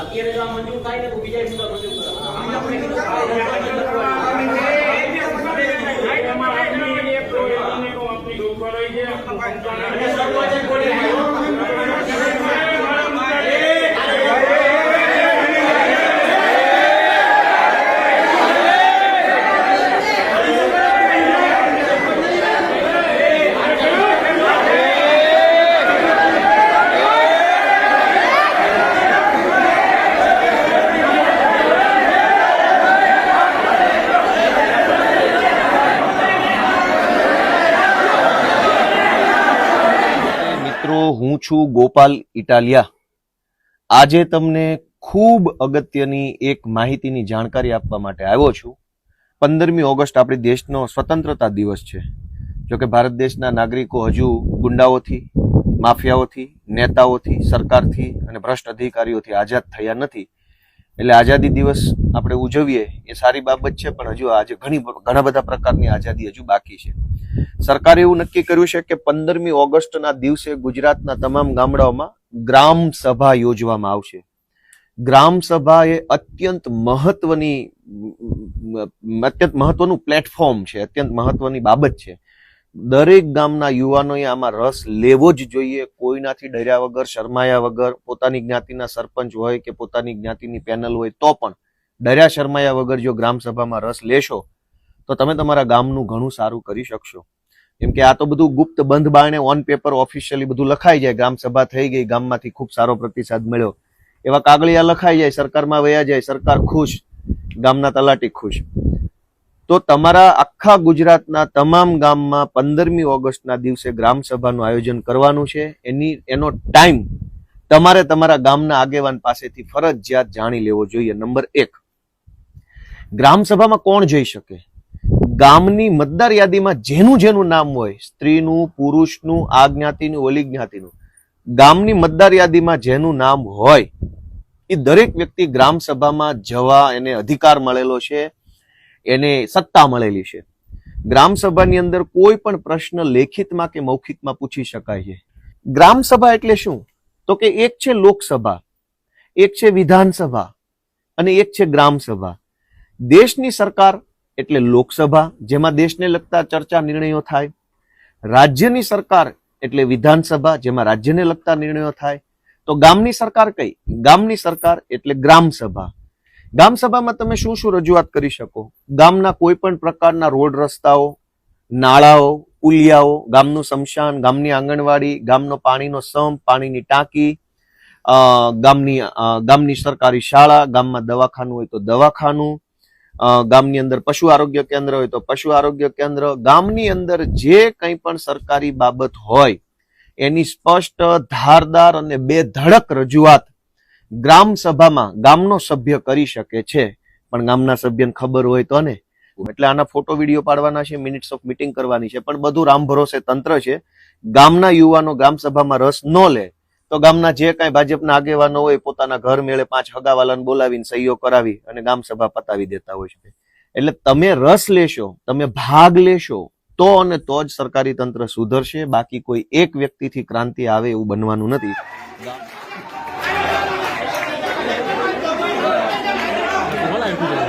અત્યારે જો આ મંજૂર થાય ને તો બીજા મુદ્દા મંજૂર મિત્રો હું છું, ગોપાલ ઇટાલિયા. આજે તમને ખૂબ અગત્યની એક માહિતીની જાણકારી આપવા માટે આવ્યો છું. પંદરમી ઓગસ્ટ આપણી દેશનો સ્વતંત્રતા દિવસ છે. જોકે ભારત દેશના નાગરિકો હજુ ગુંડાઓથી, માફિયાઓથી, નેતાઓથી, સરકારથી અને ભ્રષ્ટ અધિકારીઓથી આઝાદ થયા નથી. એટલે આઝાદી દિવસ આપણે ઉજવીએ એ સારી બાબત છે, પણ હજુ આજે ઘણી ઘણા બધા પ્રકારની આઝાદી હજુ બાકી છે. સરકારે એવું નક્કી કર્યું છે કે પંદરમી ઓગસ્ટના દિવસે ગુજરાતના તમામ ગામડાઓમાં ગ્રામ સભા યોજવામાં આવશે. ગ્રામ સભા એ અત્યંત મહત્વની અત્યંત મહત્વનું પ્લેટફોર્મ છે, અત્યંત મહત્વની બાબત છે. દરેક ગામના યુવાનોએ આમાં રસ લેવો જ જોઈએ. કોઈનાથી ડર્યા વગર, શરમાયા વગર, પોતાની જ્ઞાતિના સરપંચ હોય કે પોતાની જ્ઞાતિની પેનલ હોય તો પણ ડર્યા, શરમાયા વગર જો ગ્રામસભામાં રસ લેશો, તો તમે તમારા ગામનું ઘણું સારું કરી શકશો. કેમ કે આ તો બધું ગુપ્ત બંધ બારણે ઓન પેપર ઓફિશિયલી બધું લખાઈ જાય. ગ્રામસભા થઈ ગઈ, ગામમાંથી ખૂબ સારો પ્રતિસાદ મળ્યો. એવા કાગળિયા લખાઈ જાય, સરકારમાં વયા જાય, સરકાર ખુશ, ગામના તલાટી ખુશ. તો તમારા આખા ગુજરાતના તમામ ગામમાં પંદરમી ઓગસ્ટના દિવસે ગ્રામ સભાનું આયોજન કરવાનું છે. એની, એનો ટાઈમ તમારે તમારા ગામના આગેવાન પાસેથી ફરજિયાત જાણી લેવો જોઈએ. નંબર એક, ગ્રામસભામાં કોણ જઈ શકે? ગામની મતદાર યાદીમાં જેનું જેનું નામ હોય, સ્ત્રીનું, પુરુષનું આ જ્ઞાતિનું ઓલી જ્ઞાતિનું ગામની મતદાર યાદીમાં જેનું નામ હોય, એ દરેક વ્યક્તિ ગ્રામસભામાં જવા એને અધિકાર મળેલો છે. એને સત્તા મળેલી છે. ગ્રામસભાની અંદર કોઈ પણ પ્રશ્ન લેખિતમાં કે મૌખિકમાં પૂછી શકાય છે. ગ્રામસભા એટલે શું? તો કે એક છે લોકસભા, એક છે વિધાનસભા અને એક છે ગ્રામસભા. દેશની સરકાર એટલે લોકસભા, જેમાં દેશને લગતા ચર્ચા નિર્ણયો થાય. રાજ્યની સરકાર એટલે વિધાનસભા, જેમાં રાજ્યને લગતા નિર્ણયો થાય. તો ગામની સરકાર કઈ? ગામની સરકાર એટલે ગ્રામ સભા ગામ સભામાં તમે શું શું રજૂઆત કરી શકો? ગામના કોઈ પણ પ્રકારના રોડ રસ્તાઓ, નાળાઓ પુલિયાઓ ગામનું શમશાન, ગામની આંગણવાડી, ગામનો પાણીનો સંપ, પાણીની ટાંકી ગામની ગામની સરકારી શાળા, ગામમાં દવાખાનું હોય તો દવાખાનું ગામની અંદર પશુ આરોગ્ય કેન્દ્ર હોય તો પશુ આરોગ્ય કેન્દ્ર. ગામની અંદર જે કંઈ પણ સરકારી બાબત હોય, એની સ્પષ્ટ ધારદાર અને બે ધડક રજૂઆત ગ્રામ સભામાં ગામનો સભ્ય કરી શકે છે. પણ ગામના સભ્યને ખબર હોય તો ને. એટલે આના ફોટો, વીડિયો પાડવાના છે મિનિટ્સ ઓફ મીટિંગ કરવાની છે. પણ બધું રામ ભરોસે તંત્ર છે. ગામના યુવાનો ગ્રામ સભામાં રસ ન લે તો ગામના જે કાંઈ ભાજપના આગેવાનો હોય પોતાના ઘર મેળે પાંચ હગાવાલાને બોલાવીને સહીઓ કરાવી અને ગામ સભા પતાવી દેતા હોય છે. એટલે તમે રસ લેશો, તમે ભાગ લેશો, તો અને તો જ સરકારી તંત્ર સુધરશે. બાકી કોઈ એક વ્યક્તિથી ક્રાંતિ આવે એવું બનવાનું નથી. yapacağız.